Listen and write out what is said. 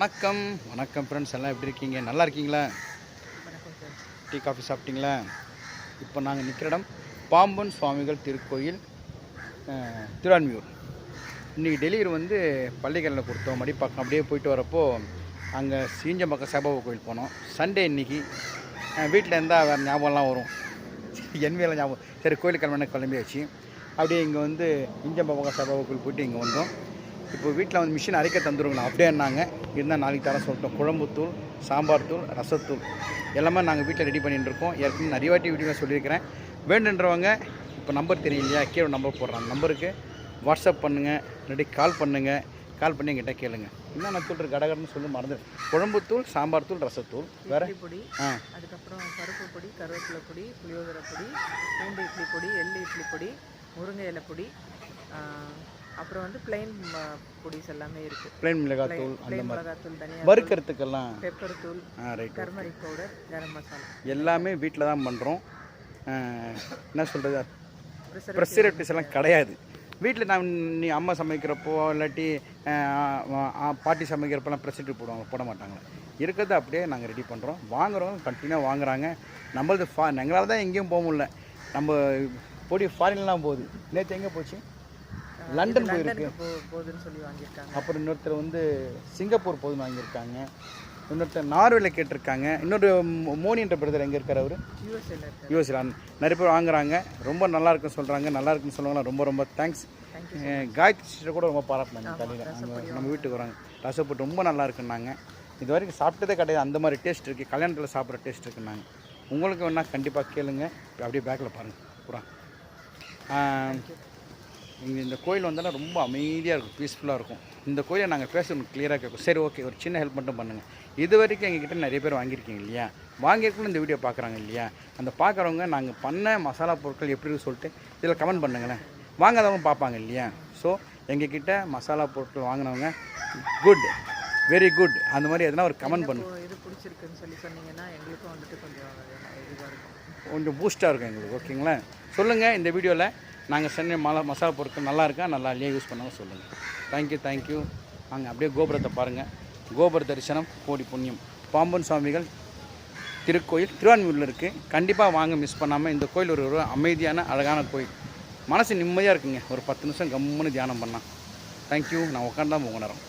வணக்கம். வணக்கம் ஃப்ரெண்ட்ஸ் எல்லாம் எப்படி இருக்கீங்க? நல்லா இருக்கீங்களா? டீ காஃபி சாப்பிட்டீங்களா? இப்போ நாங்கள் நிற்கிற இடம் பாம்பன் சுவாமிகள் திருக்கோயில் திருவான்மியூர். இன்றைக்கி டெலிவரி வந்து பள்ளிக்கல்லில் கொடுத்தோம். மடிப்பாக்கம் அப்படியே போயிட்டு வரப்போ அங்கே சீஞ்சம்பக்கம் சாபாபா கோயில் போனோம். சண்டே இன்னைக்கு. வீட்டில் இருந்தால் வேறு ஞாபகம்லாம் வரும். என் வேலை ஞாபகம். சரி கோயிலுக்கு கிளம்பி கிளம்பியாச்சு. அப்படியே இங்கே வந்து இஞ்சம்பக்கம் சாபாபா கோயில் போயிட்டு இங்கே வந்தோம். இப்போ வீட்டில் வந்து மிஷின் அரைக்க தந்துருங்களா அப்படியே என்னாங்க இருந்தால் நாளைக்கு தர சொல்லிட்டோம். குழம்புத்தூள் சாம்பார் தூள் ரசத்தூள். எல்லாமே நாங்கள் வீட்டில் ரெடி பண்ணிட்டு இருக்கோம் ஏற்கனவே நிறைய வாட்டி வீடியோ சொல்லியிருக்கிறேன். வேண்டுன்றவங்க இப்போ நம்பர் தெரியும் இல்லையா? கீழே நம்பர் போடுறாங்க. நம்பருக்கு வாட்ஸ்அப் பண்ணுங்கள் இல்லாட்டி கால் பண்ணுங்கள் கால் பண்ணி என்கிட்ட கேளுங்க. என்னென்ன தூள் இருக்கு. கடகடன்னு சொல்லி மறந்து குழம்புத்தூள் சாம்பார் தூள் ரசத்தூள். வேறு? பொடி ஆ. அதுக்கப்புறம் பருப்பு பொடி கருவேப்பிலை பொடி புளியோதரை பொடி பூண்டு இட்லி பொடி எள்ளு இட்லி பொடி முருங்கை இலை பொடி அப்புறம் வந்து பிளைன் பொடிஸ் எல்லாமே இருக்கு. பிளைன் மிளகாத்தூள் அந்த மிளகாத்தூள் தனியா வறுக்கிறதுக்கெல்லாம் பெப்பர் தூள் டர்மரிக் பவுடர் கரம் மசாலா. எல்லாமே வீட்டில் தான் பண்ணுறோம் என்ன சொல்கிறது ப்ரெஷரேட்டிவ்ஸ் எல்லாம் கிடையாது. வீட்டில் நான் நீ அம்மா சமைக்கிறப்போ இல்லாட்டி பாட்டி சமைக்கிறப்பெல்லாம் ப்ரெஷரேட்டிவ் போடுவாங்க போட மாட்டாங்க. இருக்கிறத அப்படியே நாங்கள் ரெடி பண்ணுறோம் வாங்குறவங்க கண்டினியூவாக வாங்குறாங்க. நம்மளது ஃபா எங்களால் தான் எங்கேயும் போக முடியல. நம்ம பொடி ஃபாரின்லாம் போகுது. நேற்று எங்கே போச்சு? லண்டன் போயிருக்கு. போகுதுன்னு சொல்லி வாங்கியிருக்காங்க. அப்புறம் இன்னொருத்தர் வந்து சிங்கப்பூர் போகுதுன்னு வாங்கியிருக்காங்க. இன்னொருத்தர் நார்வேல கேட்டிருக்காங்க. இன்னொரு மோனின்ற பிரதர் எங்கே இருக்கார் அவர்? யூஎஸ்ஏல யூஎஸ்ல நிறைய பேர் வாங்குறாங்க. ரொம்ப நல்லா இருக்குன்னு சொல்கிறாங்க நல்லா இருக்குன்னு சொல்லுவாங்க ரொம்ப ரொம்ப தேங்க்ஸ் காயத்ரி சிஸ்டர் கூட ரொம்ப பாராட்டினாங்க. தலையில் நம்ம வீட்டுக்கு வராங்க. ரசப்பட்டு ரொம்ப நல்லா இருக்குன்னாங்க. இது வரைக்கும் சாப்பிட்டதே கிடையாது. அந்த மாதிரி டேஸ்ட் இருக்குது கல்யாணத்தில் சாப்பிட்ற டேஸ்ட் இருக்குன்னாங்க. உங்களுக்கு வேணால் கண்டிப்பாக கேளுங்க. அப்படியே பேக்கில் பாருங்கள் பூரா இங்கே இந்த கோயில் வந்தாலும் ரொம்ப அமைதியாக இருக்கும் பீஸ்ஃபுல்லாக இருக்கும். இந்த கோயிலை நாங்கள் பேசணும் கிளியராக கேட்கும். சரி ஓகே ஒரு சின்ன ஹெல்ப் மட்டும் பண்ணுங்கள் இது வரைக்கும் எங்ககிட்ட நிறைய பேர் வாங்கியிருக்கீங்க இல்லையா? வாங்கியிருக்கணும் இந்த வீடியோ பார்க்குறாங்க இல்லையா? அந்த பார்க்குறவங்க நாங்கள் பண்ண மசாலா பொருட்கள் எப்படி சொல்லிட்டு இதில் கமெண்ட் பண்ணுங்களேன். வாங்காதவங்க பார்ப்பாங்க இல்லையா? ஸோ எங்ககிட்ட மசாலா பொருட்கள் வாங்கினவங்க குட் வெரி குட் அந்த மாதிரி எதனா ஒரு கமெண்ட் பண்ணு. இது பிடிச்சிருக்குன்னு சொல்லி சொன்னீங்கன்னா எங்களுக்கும் வந்துட்டு கொஞ்சம் இதுவாக இருக்கும். கொஞ்சம் பூஸ்ட்டாக இருக்கும் எங்களுக்கு ஓகேங்களா சொல்லுங்கள் இந்த வீடியோவில் நாங்கள் சென்னை மலா மசாலா பொருட்கள் நல்லா இருக்கா? நல்லா இல்லையா? யூஸ் பண்ணாமல் சொல்லுங்கள் தேங்க்யூ தேங்க்யூ நாங்கள் அப்படியே கோபுரத்தை பாருங்கள் கோபுர தரிசனம் கோடி புண்ணியம். பாம்பன் சுவாமிகள் திருக்கோயில் திருவான்மூரில் இருக்குது கண்டிப்பாக வாங்க மிஸ் பண்ணாமல் இந்த கோயில் ஒரு ஒரு அமைதியான அழகான கோயில். மனசு நிம்மதியாக இருக்குங்க. ஒரு பத்து நிமிஷம் கம்முன்னு தியானம் பண்ணலாம். தேங்க்யூ நான் உட்காந்து தான் போக நேரம்.